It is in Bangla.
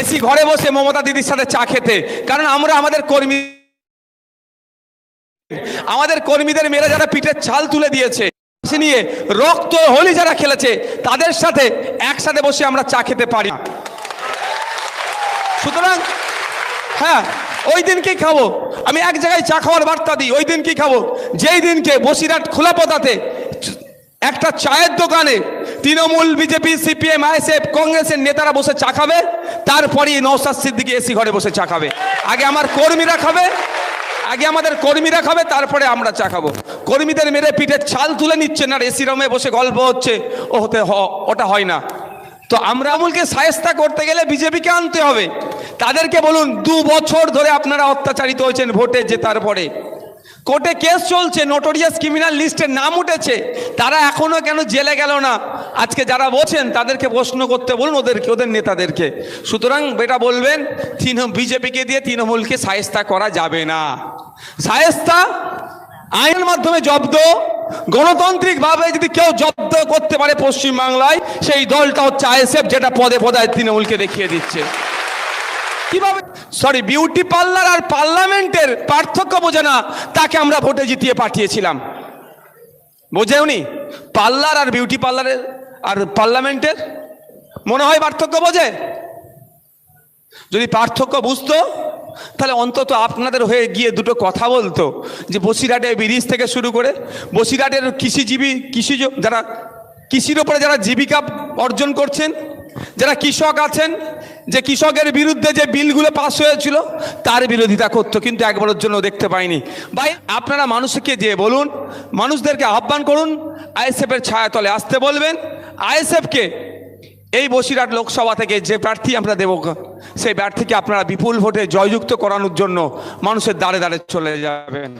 এসি ঘরে বসে মমতা দিদির সাথে চা খেতে। কারণ আমরা আমাদের কর্মী আমাদের কর্মীদের মেয়েরা যারা পিঠের ছাল তুলে দিয়েছে নিয়ে রক্ত হোলি যারা খেলেছে, তাদের সাথে একসাথে বসে আমরা চা খেতে পারি সুতরাং হ্যাঁ ওই দিনকেই খাব। আমি এক জায়গায় চা খাওয়ার বার্তা দিই, ওই দিনকেই খাব। যেই দিনকে বসিরহাট খোলা পদাতে একটা চায়ের দোকানে তৃণমূল, বিজেপি, সিপিএম, আইএসএফ, কংগ্রেসের নেতারা বসে চা খাবে, তারপরেই নৌসাদ সিদ্দিকি এসি ঘরে বসে চা খাবে। আগে আমার কর্মীরা খাবে, আগে আমাদের কর্মীরা খাবে, তারপরে আমরা চা খাব। কর্মীদের মেরে পিঠে ছাল তুলে নিচ্ছে না এসি রুমে বসে গল্প হচ্ছে ও হতে ওটা হয় না। তো আমরা আমুলকে সায়স্তা করতে গেলে বিজেপিকে আনতে হবে। তাদেরকে বলুন, দু বছর ধরে আপনারা অত্যাচারিত হয়েছেন ভোটে জেতার পরে। কোর্টে কেস চলছে নোটোরিয়াস ক্রিমিনাল লিস্টে নাম উঠেছে। তারা এখনও কেন জেলে গেল না? আজকে যারা বলছেন, তাদেরকে প্রশ্ন করতে বলুন, ওদেরকে, ওদের নেতাদেরকে। সুতরাং বেটা বলবেন তৃণ বিজেপিকে দিয়ে তৃণমূলকে সায়স্তা করা যাবে না। সায়স্তা আইনের মাধ্যমে জব্দ গণতান্ত্রিকভাবে যদি কেউ জব্দ করতে পারে পশ্চিমবাংলায়, সেই দলটা হচ্ছে আইএসএফ, যেটা পদে পদে তৃণমূলকে দেখিয়ে দিচ্ছে। কীভাবে সরি বিউটি পার্লার আর পার্লামেন্টের পার্থক্য বোঝে না, তাকে আমরা ভোটে জিতিয়ে পাঠিয়েছিলাম। বোঝে উনি পার্লার আর বিউটি পার্লারের আর পার্লামেন্টের মনে হয় পার্থক্য বোঝে? যদি পার্থক্য বুঝতো, তাহলে অন্তত আপনাদের হয়ে গিয়ে দুটো কথা বলতো, যে বসিরহাটে ব্রিজ থেকে শুরু করে বসিরহাটের কৃষিজীবী, কৃষিজ যারা কৃষির ওপরে যারা জীবিকা অর্জন করছেন যারা কৃষক আছেন, যে কৃষকের বিরুদ্ধে যে বিলগুলো পাস হয়েছিল, তার বিরোধিতা করতো, কিন্তু একবারের জন্য দেখতে পাইনি। ভাই, আপনারা মানুষকে যে বলুন, মানুষদেরকে আহ্বান করুন, আইএসএফের ছায়াতলে আসতে বলবেন। আইএসএফকে এই বসিরহাট লোকসভা থেকে যে প্রার্থী আমরা দেব, সেই প্রার্থীকে আপনারা বিপুল ভোটে জয়যুক্ত করানোর জন্য মানুষের দ্বারে দ্বারে চলে যাবেন।